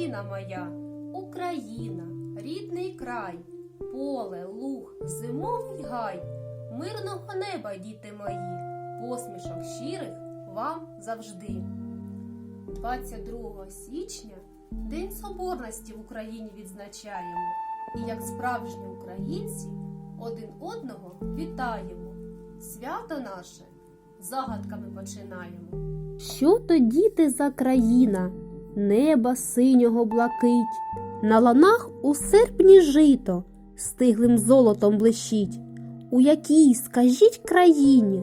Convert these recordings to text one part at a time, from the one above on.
батьківщина моя, Україна, рідний край, поле, луг, зимовий гай, мирного неба, діти мої, посмішок щирих вам завжди. 22 січня День Соборності в Україні відзначаємо і як справжні українці один одного вітаємо. Свято наше загадками починаємо. Що то діти за країна, неба синього блакить, на ланах у серпні жито стиглим золотом блищить, у якій, скажіть країні,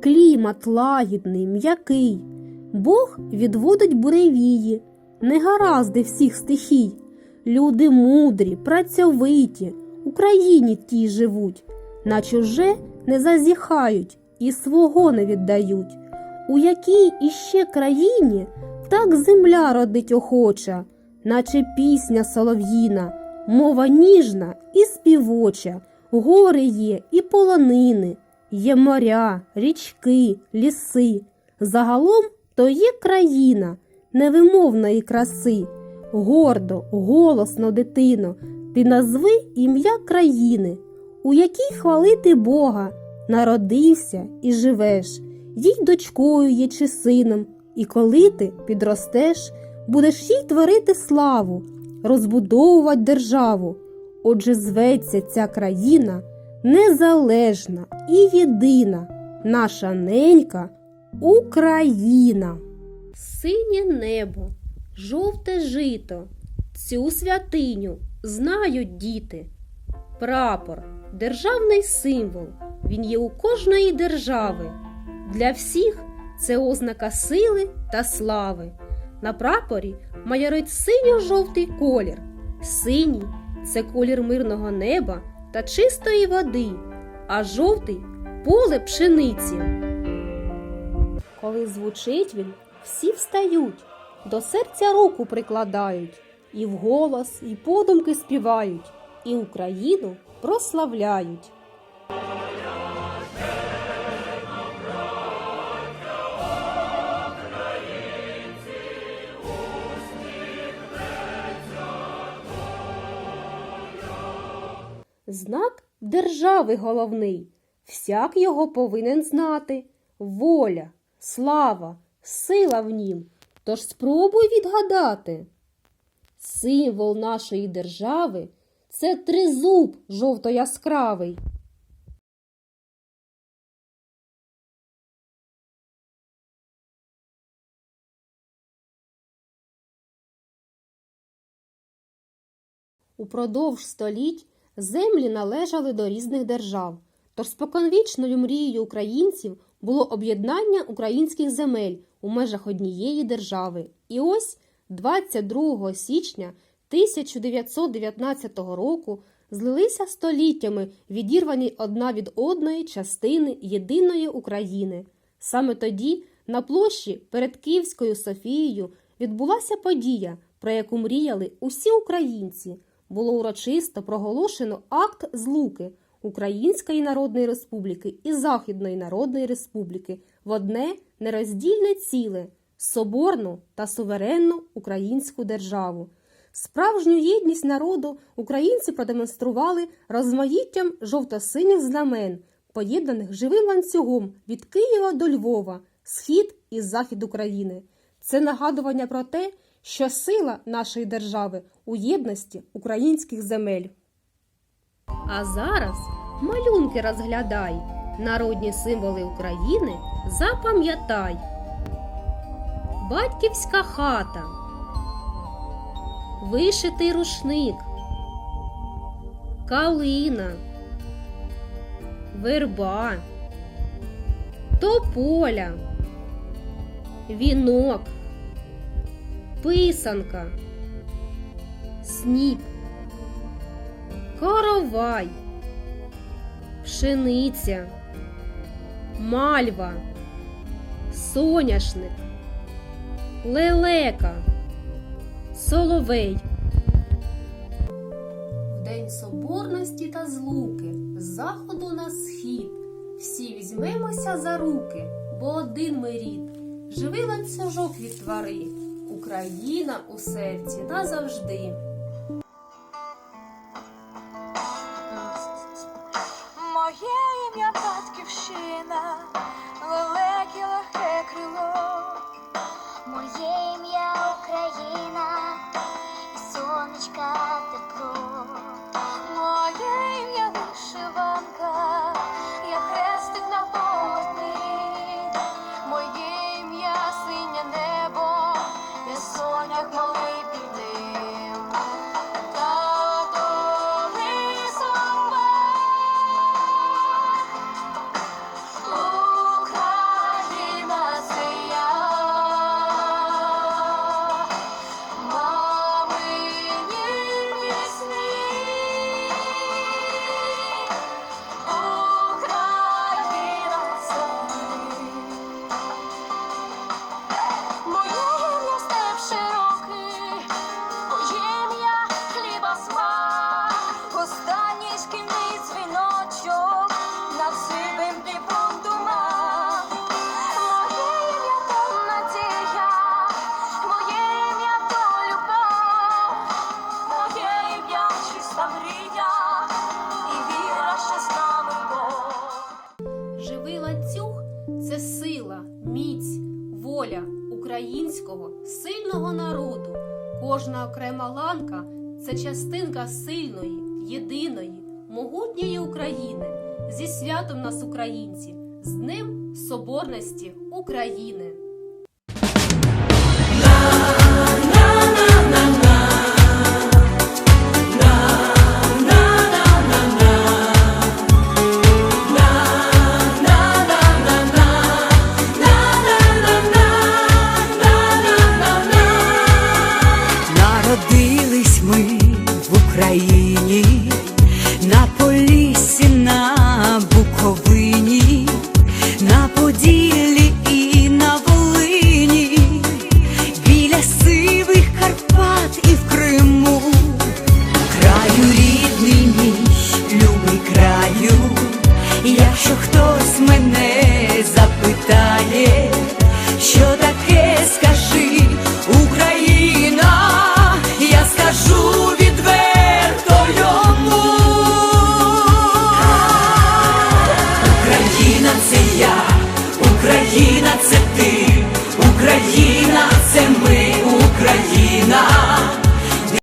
клімат лагідний, м'який, Бог відводить буревії, негаразди всіх стихій. Люди мудрі, працьовиті, Україні тій живуть, на чуже не зазіхають і свого не віддають. У якій іще країні так земля родить охоча, наче пісня солов'їна, мова ніжна і співоча, гори є і полонини, є моря, річки, ліси. Загалом то є країна невимовної краси. Гордо, голосно, дитино, ти назви ім'я країни, у якій хвалити Бога, народився і живеш, їй дочкою є чи сином, і коли ти підростеш, будеш їй творити славу, розбудовувати державу. Отже, зветься ця країна незалежна і єдина, наша ненька Україна. Синє небо, жовте жито, цю святиню знають діти. Прапор державний символ, він є у кожної держави. Для всіх це ознака сили та слави. На прапорі майорить синьо-жовтий колір. Синій це колір мирного неба та чистої води, а жовтий поле пшениці. Коли звучить він, всі встають, до серця руку прикладають, і вголос, і подумки співають, і Україну прославляють. Знак держави головний, всяк його повинен знати. Воля, слава, сила в нім. Тож спробуй відгадати. Символ нашої держави це тризуб жовто-яскравий. Упродовж століть землі належали до різних держав, тож споконвічною мрією українців було об'єднання українських земель у межах однієї держави. І ось 22 січня 1919 року злилися століттями відірвані одна від одної частини єдиної України. Саме тоді на площі перед Київською Софією відбулася подія, про яку мріяли усі українці. Було урочисто проголошено акт злуки Української Народної Республіки і Західної Народної Республіки в одне нероздільне ціле соборну та суверенну українську державу. Справжню єдність народу українці продемонстрували розмаїттям жовто-синіх знамен, поєднаних живим ланцюгом від Києва до Львова, схід і захід України. Це нагадування про те, що сила нашої держави у єдності українських земель. А зараз малюнки розглядай, народні символи України запам'ятай. Батьківська хата, вишитий рушник, калина, верба, тополя, вінок, писанка, сніп, коровай, пшениця, мальва, соняшник, лелека, соловей. В день соборності та злуки, з заходу на схід, всі візьмемося за руки, бо один ми рід. Живий ланцюжок від твари, Україна у серці назавжди. кожна окрема ланка це частинка сильної, єдиної, могутньої України. Зі святом нас, українці, з Днем Соборності України. ми в Україні.